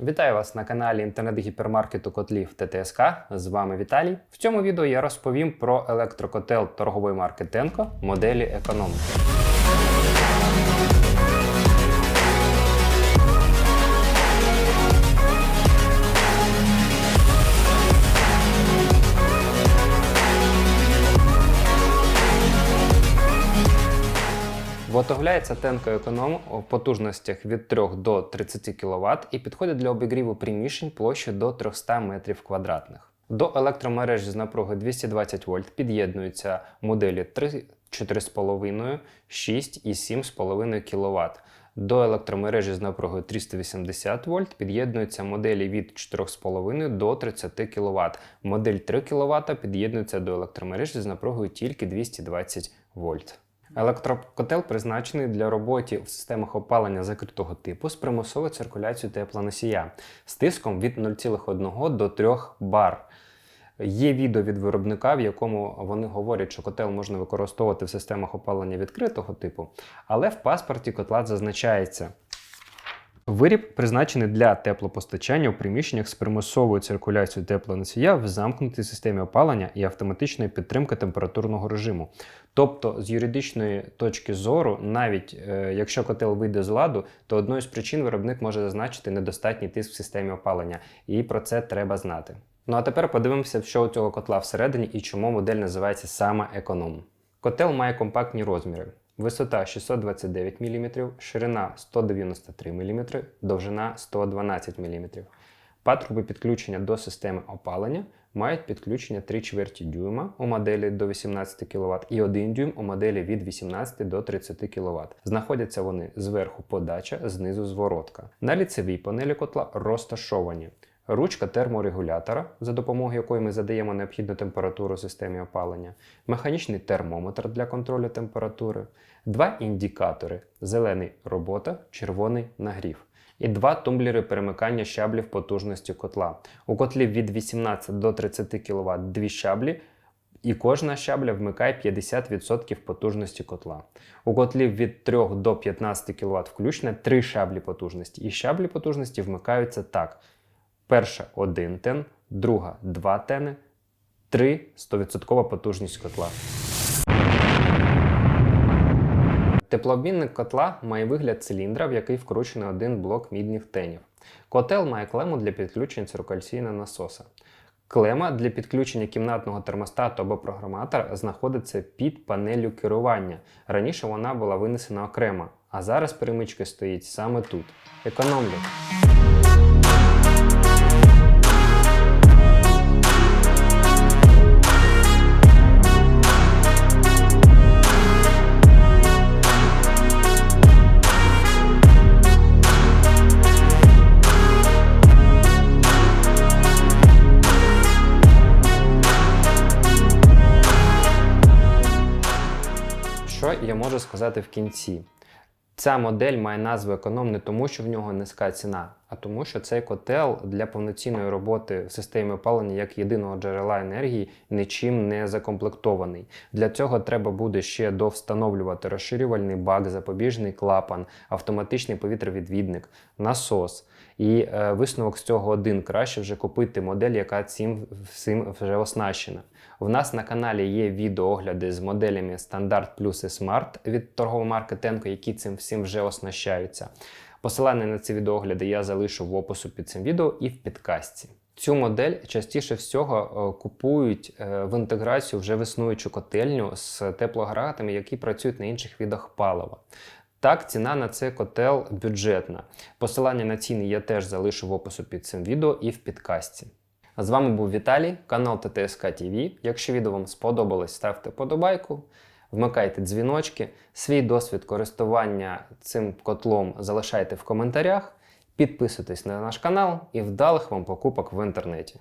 Вітаю вас на каналі інтернет-гіпермаркету котлів ТТСК. З вами Віталій. В цьому відео я розповім про електрокотел торгової марки Тенко моделі Економ. Виготовляється тенко економ у потужностях від 3 до 30 кВт і підходить для обігріву приміщень площею до 300 метрів квадратних. До електромережі з напруги 220 вольт під'єднуються моделі 3, 4,5, 6 і 7,5 кВт. До електромережі з напругою 380 вольт під'єднуються моделі від 4,5 до 30 кВт. Модель 3 кВт під'єднується до електромережі з напругою тільки 220 вольт. Електрокотел призначений для роботи в системах опалення закритого типу з примусовою циркуляцією теплоносія з тиском від 0,1 до 3 бар. Є відео від виробника, в якому вони говорять, що котел можна використовувати в системах опалення відкритого типу, але в паспорті котла зазначається. Виріб призначений для теплопостачання у приміщеннях з примусовою циркуляцією теплоносія в замкнутій системі опалення і автоматичної підтримки температурного режиму. Тобто, з юридичної точки зору, навіть е, якщо котел вийде з ладу, то одною з причин виробник може зазначити недостатній тиск в системі опалення, і про це треба знати. Ну а тепер подивимося, що у цього котла всередині і чому модель називається саме економ. Котел має компактні розміри. Висота 629 мм, ширина 193 мм, довжина 112 мм. Патруби підключення до системи опалення мають підключення 3 чверті дюйма у моделі до 18 кВт і 1 дюйм у моделі від 18 до 30 кВт. Знаходяться вони зверху подача, знизу зворотка. На ліцевій панелі котла розташовані ручка терморегулятора, за допомогою якої ми задаємо необхідну температуру системі опалення, механічний термометр для контролю температури, два індикатори: зелений робота, червоний нагрів. І два тумблери перемикання щаблів потужності котла. У котлі від 18 до 30 кВт дві щаблі, і кожна щабля вмикає 50% потужності котла. У котлів від 3 до 15 кВт включно 3 щаблі потужності. І щаблі потужності вмикаються так. Перша 1 тен, друга 2 тени, 3 100% потужність котла. Теплообмінник котла має вигляд циліндра, в який вкручений один блок мідних тенів. Котел має клему для підключення циркуляційного насоса. Клема для підключення кімнатного термостату або програматора знаходиться під панелью керування. Раніше вона була винесена окремо, а зараз перемичка стоїть саме тут. Економлю. Що я можу сказати в кінці? Ця модель має назву економ не тому, що в нього низька ціна, а тому, що цей котел для повноцінної роботи в системі опалення як єдиного джерела енергії нічим не закомплектований. Для цього треба буде ще довстановлювати розширювальний бак, запобіжний клапан, автоматичний повітровідвідник, насос. І е, висновок з цього один краще вже купити модель, яка цим всім вже оснащена. В нас на каналі є відеоогляди з моделями Стандарт Плюс і Smart від торгової марки Тенко, які цим всім вже оснащаються. Посилання на ці відеогляди я залишу в опису під цим відео і в підкастці. Цю модель частіше всього е, купують е, в інтеграцію вже в існуючу котельню з теплоагрегатами, які працюють на інших видах палива. Так, ціна на цей котел бюджетна. Посилання на ціни я теж залишу в опису під цим відео і в підкастці. З вами був Віталій, канал ТТСК ТВ. Якщо відео вам сподобалось, ставте подобайку, вмикайте дзвіночки, свій досвід користування цим котлом залишайте в коментарях, підписуйтесь на наш канал і вдалих вам покупок в інтернеті.